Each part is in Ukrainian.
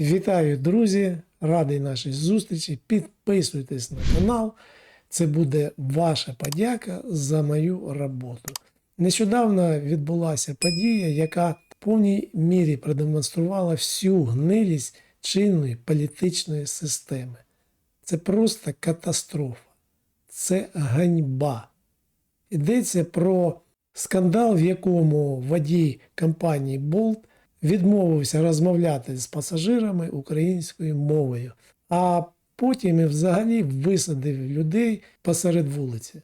Вітаю, друзі! Радий нашій зустрічі. Підписуйтесь на канал. Це буде ваша подяка за мою роботу. Нещодавно відбулася подія, яка в повній мірі продемонструвала всю гнилість чинної політичної системи. Це просто катастрофа, це ганьба. Йдеться про скандал, в якому водій компанії Болт відмовився розмовляти з пасажирами українською мовою, а потім і взагалі висадив людей посеред вулиці.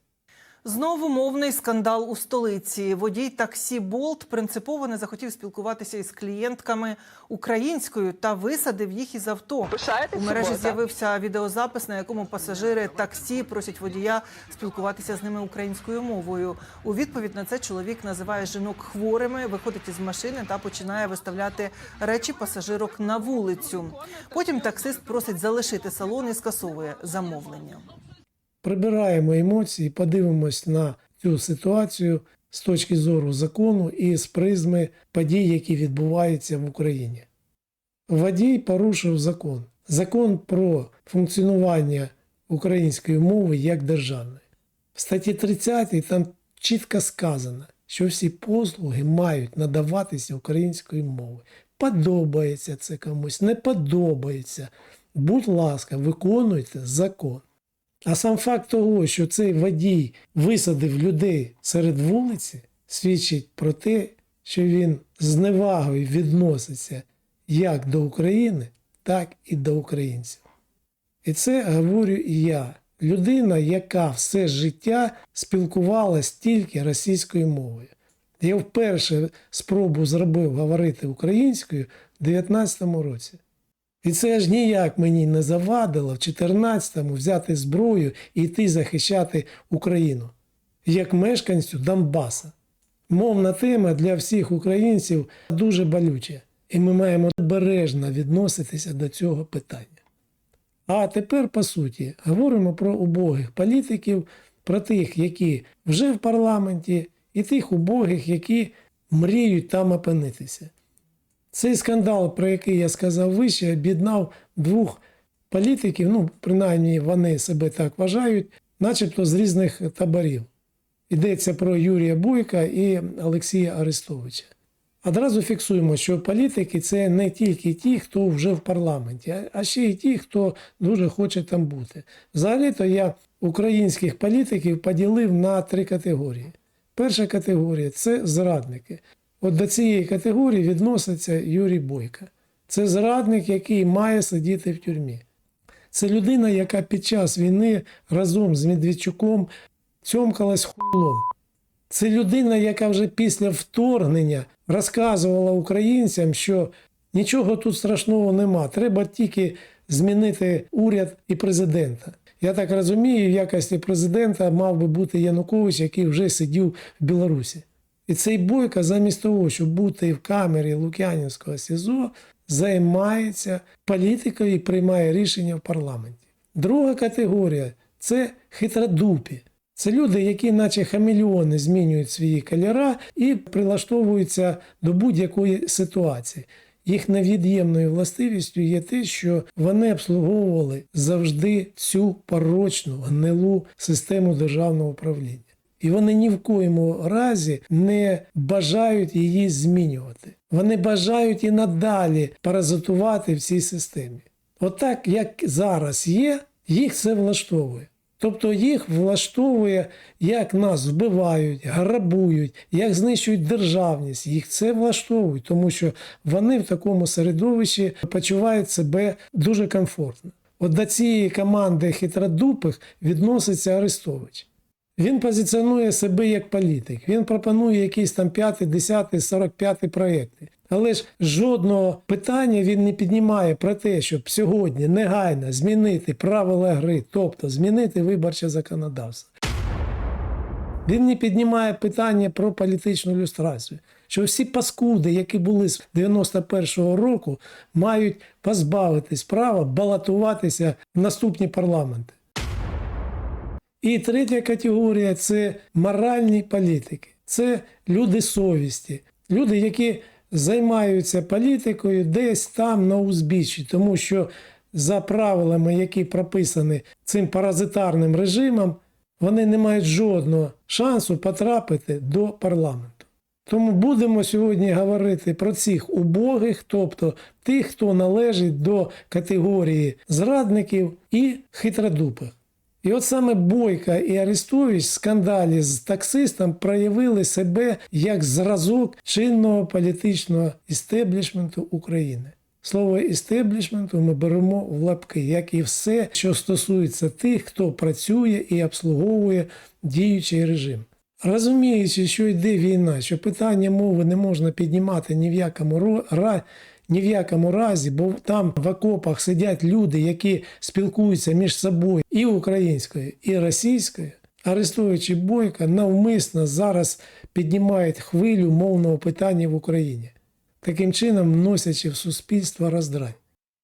Знову мовний скандал у столиці. Водій таксі Болт принципово не захотів спілкуватися із клієнтками українською та висадив їх із авто. У мережі з'явився відеозапис, на якому пасажири таксі просять водія спілкуватися з ними українською мовою. У відповідь на це чоловік називає жінок хворими, виходить із машини та починає виставляти речі пасажирок на вулицю. Потім таксист просить залишити салон і скасовує замовлення. Прибираємо емоції, подивимось на цю ситуацію з точки зору закону і з призми подій, які відбуваються в Україні. Водій порушив закон. Закон про функціонування української мови як державної. В статті 30 там чітко сказано, що всі послуги мають надаватися українською мовою. Подобається це комусь, не подобається. Будь ласка, виконуйте закон. А сам факт того, що цей водій висадив людей серед вулиці, свідчить про те, що він з невагою відноситься як до України, так і до українців. І це говорю і я, людина, яка все життя спілкувалась тільки російською мовою. Я вперше спробу зробив говорити українською в 19 році. І це аж ніяк мені не завадило в 14-му взяти зброю і йти захищати Україну як мешканцю Донбаса. Мовна тема для всіх українців дуже болюча, і ми маємо обережно відноситися до цього питання. А тепер, по суті, говоримо про убогих політиків, про тих, які вже в парламенті, і тих убогих, які мріють там опинитися. Цей скандал, про який я сказав вище, об'єднав двох політиків, ну, принаймні вони себе так вважають, начебто з різних таборів. Йдеться про Юрія Бойка і Олексія Арестовича. Одразу фіксуємо, що політики це не тільки ті, хто вже в парламенті, а- а ще й ті, хто дуже хоче там бути. Взагалі-то я українських політиків поділив на три категорії. Перша категорія це зрадники. От до цієї категорії відноситься Юрій Бойко. Це зрадник, який має сидіти в тюрмі. Це людина, яка під час війни разом з Медведчуком цьомкалась хуйлом. Це людина, яка вже після вторгнення розказувала українцям, що нічого тут страшного нема. Треба тільки змінити уряд і президента. Я так розумію, в якості президента мав би бути Янукович, який вже сидів в Білорусі. І цей бойко, замість того, щоб бути в камері Лук'янівського СІЗО, займається політикою і приймає рішення в парламенті. Друга категорія це хитродупі. Це люди, які, наче хамелеони, змінюють свої кольори і прилаштовуються до будь-якої ситуації. Їх невід'ємною властивістю є те, що вони обслуговували завжди цю порочну гнилу систему державного управління. І вони ні в коєму разі не бажають її змінювати. Вони бажають і надалі паразитувати в цій системі. Отак, як зараз є, їх це влаштовує. Тобто їх влаштовує, як нас вбивають, грабують, як знищують державність. Їх це влаштовує, тому що вони в такому середовищі почувають себе дуже комфортно. От до цієї команди хитродупих відноситься Арестович. Він позиціонує себе як політик. Він пропонує якісь там 5, 10, 45 проекти. Але ж жодного питання він не піднімає про те, щоб сьогодні негайно змінити правила гри, тобто змінити виборче законодавство. Він не піднімає питання про політичну люстрацію. Що всі паскуди, які були з 91-го року, мають позбавитись права балотуватися в наступні парламенти. І третя категорія це моральні політики. Це люди совісті, люди, які займаються політикою десь там на узбіччі, тому що за правилами, які прописані цим паразитарним режимом, вони не мають жодного шансу потрапити до парламенту. Тому будемо сьогодні говорити про цих убогих, тобто тих, хто належить до категорії зрадників і хитродупих. І от саме Бойка і Арестович в скандалі з таксистом проявили себе як зразок чинного політичного істеблішменту України. Слово істеблішменту ми беремо в лапки, як і все, що стосується тих, хто працює і обслуговує діючий режим. Розуміючи, що йде війна, що питання мови не можна піднімати ні в якому ро- ра- ні в якому разі, бо там в окопах сидять люди, які спілкуються між собою і українською, і російською. Арестович і Бойко навмисно зараз піднімають хвилю мовного питання в Україні, таким чином вносячи в суспільство роздрань.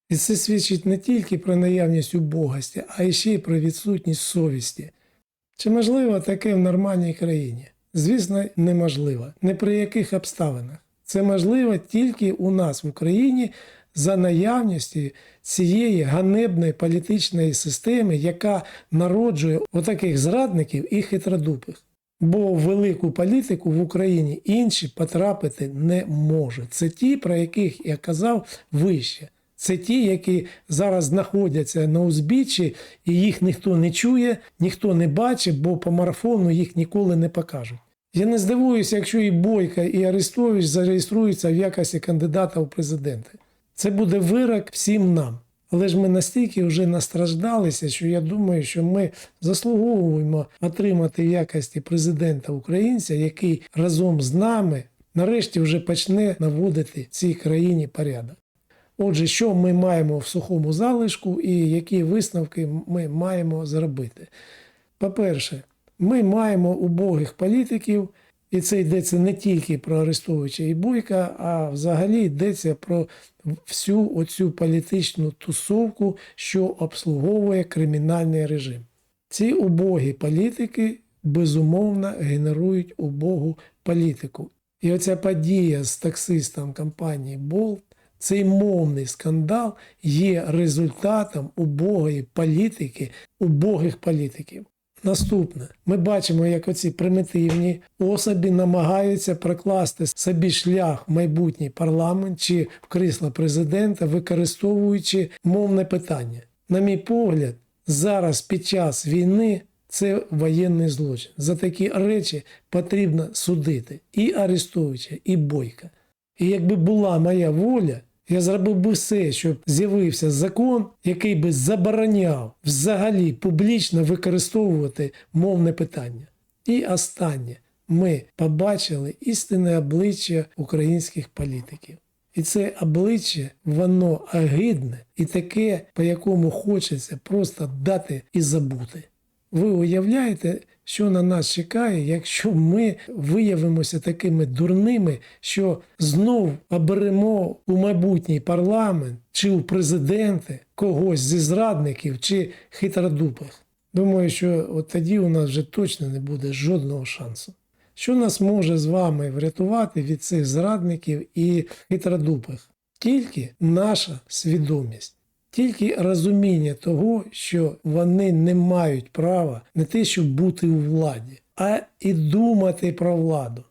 І це свідчить не тільки про наявність убогості, а ще й про відсутність совісті. Чи можливо таке в нормальній країні? Звісно, неможливо. Не при яких обставинах. Це можливо тільки у нас в Україні за наявністю цієї ганебної політичної системи, яка народжує отаких зрадників і хитродупих. Бо в велику політику в Україні інші потрапити не можуть. Це ті, про яких я казав вище. Це ті, які зараз знаходяться на узбіччі, і їх ніхто не чує, ніхто не бачить, бо по марафону їх ніколи не покажуть. Я не здивуюся, якщо і Бойка, і Арестович зареєструються в якості кандидата в президенти. Це буде вирок всім нам. Але ж ми настільки вже настраждалися, що я думаю, що ми заслуговуємо отримати в якості президента українця, який разом з нами нарешті вже почне наводити цій країні порядок. Отже, що ми маємо в сухому залишку і які висновки ми маємо зробити? По-перше, ми маємо убогих політиків, і це йдеться не тільки про Арестовича і Бойка, а взагалі йдеться про всю оцю політичну тусовку, що обслуговує кримінальний режим. Ці убогі політики безумовно генерують убогу політику. І оця подія з таксистом компанії Болт, цей мовний скандал є результатом убогої політики, убогих політиків. Наступне, ми бачимо, як оці примітивні особи намагаються прокласти собі шлях в майбутній парламент чи в крісло президента, використовуючи мовне питання. На мій погляд, зараз під час війни це воєнний злочин. За такі речі потрібно судити і Арестовича, і Бойка. І якби була моя воля, я зробив би все, щоб з'явився закон, який би забороняв взагалі публічно використовувати мовне питання. І останнє, ми побачили істинне обличчя українських політиків. І це обличчя, воно агидне і таке, по якому хочеться просто дати і забути. Ви уявляєте, що на нас чекає, якщо ми виявимося такими дурними, що знов оберемо у майбутній парламент чи у президенти когось зі зрадників чи хитродупих? Думаю, що от тоді у нас вже точно не буде жодного шансу. Що нас може з вами врятувати від цих зрадників і хитродупих? Тільки наша свідомість. Тільки розуміння того, що вони не мають права не те, щоб бути у владі, а і думати про владу.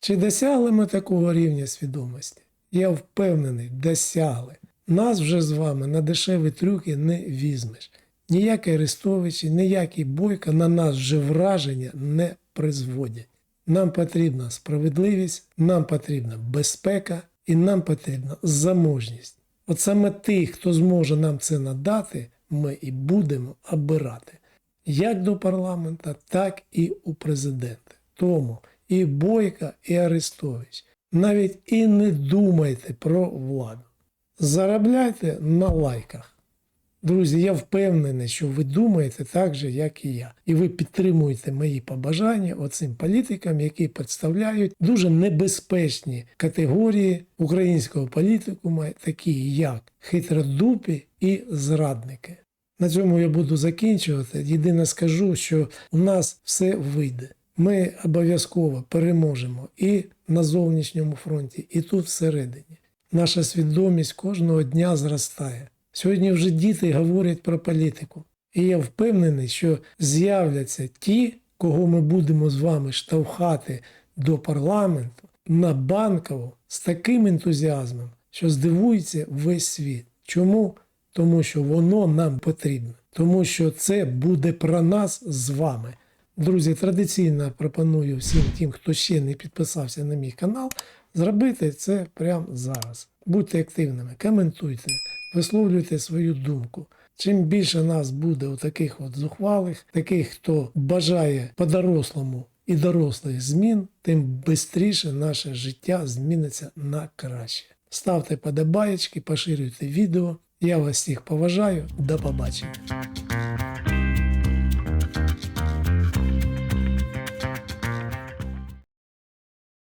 Чи досягли ми такого рівня свідомості? Я впевнений, досягли. Нас вже з вами на дешеві трюки не візьмеш. Ніякий Арестович, і ніякий Бойко на нас вже враження не призводять. Нам потрібна справедливість, нам потрібна безпека і нам потрібна заможність. От саме тих, хто зможе нам це надати, ми і будемо обирати. Як до парламента, так і у президенти. Тому і Бойка, і Арестович. Навіть і не думайте про владу. Заробляйте на лайках. Друзі, я впевнений, що ви думаєте так же, як і я. І ви підтримуєте мої побажання оцим політикам, які представляють дуже небезпечні категорії українського політикума, такі як хитродупі і зрадники. На цьому я буду закінчувати. Єдине скажу, що у нас все вийде. Ми обов'язково переможемо і на зовнішньому фронті, і тут всередині. Наша свідомість кожного дня зростає. Сьогодні вже діти говорять про політику. І я впевнений, що з'являться ті, кого ми будемо з вами штовхати до парламенту на банкову з таким ентузіазмом, що здивується весь світ. Чому? Тому що воно нам потрібно, тому що це буде про нас з вами. Друзі, традиційно пропоную всім тим, хто ще не підписався на мій канал, зробити це прямо зараз. Будьте активними, коментуйте, висловлюйте свою думку. Чим більше нас буде у таких от зухвалих, таких, хто бажає по-дорослому і дорослих змін, тим швидше наше життя зміниться на краще. Ставте подобаєчки, поширюйте відео. Я вас всіх поважаю. До побачення.